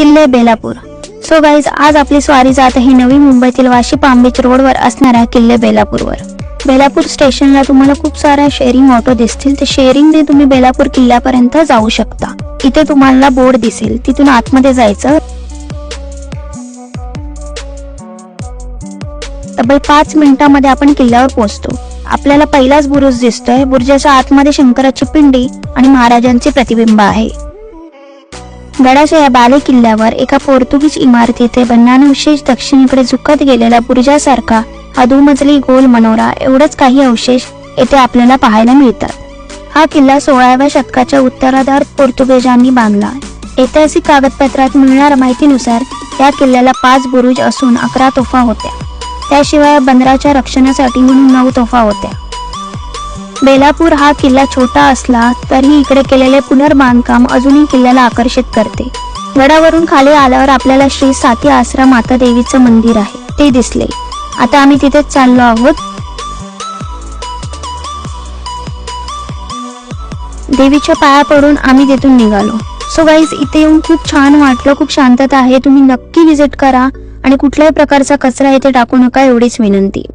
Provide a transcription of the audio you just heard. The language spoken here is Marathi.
किल्ले बेलापूर. सो गाईज आज आपली स्वारी जात आहे नवी मुंबईतील वाशी पाम बीच रोडवर असणाऱ्या किल्ले बेलापूरवर. बेलापूर स्टेशनला तुम्हाला खूप साऱ्या शेअरिंग ऑटो दिसतील. ते शेअरिंगने तुम्ही बेलापूर किल्ल्यापर्यंत जाऊ शकता. इथे तुम्हाला बोर्ड दिसेल. तिथून आतमध्ये जायचं. तब्बल पाच मिनिटांमध्ये आपण किल्ल्यावर पोहोचतो. आपल्याला पहिलाच बुरुज दिसतोय. बुरुजाच्या आतमध्ये शंकराची पिंडी आणि महाराजांचे प्रतिबिंब आहे. गडाच्या या बाले किल्ल्यावर एका पोर्तुगीज इमारतीचे बन्नानुशेष दक्षिणेकडे झुकत गेलेला बुरुजासारखा अधुमजली गोल मनोरा एवढंच काही अवशेष येथे आपल्याला पाहायला मिळतात. हा किल्ला सोळाव्या शतकाच्या उत्तराधार पोर्तुगीजांनी बांधला. ऐतिहासिक कागदपत्रात मिळणाऱ्या माहितीनुसार या किल्ल्याला पाच बुरुज असून अकरा तोफा होत्या. त्याशिवाय बंदराच्या रक्षणासाठी म्हणून नऊ तोफा होत्या. बेलापूर हा किल्ला छोटा असला तरी इकडे केलेले पुनर्बांधकाम अजूनही किल्ल्याला आकर्षित करते. गडावरून खाली आल्यावर आपल्याला श्री साती आसरा माता देवीचं मंदिर आहे. ते दिसले. आता आम्ही तिथेच चाललो आहोत. देवीच्या पाया पडून आम्ही तिथून निघालो. सो गाईज इथे येऊन खूप छान वाटलं खूप शांतता आहे. तुम्ही नक्की व्हिजिट करा आणि कुठल्याही प्रकारचा कचरा इथे टाकू नका एवढीच विनंती.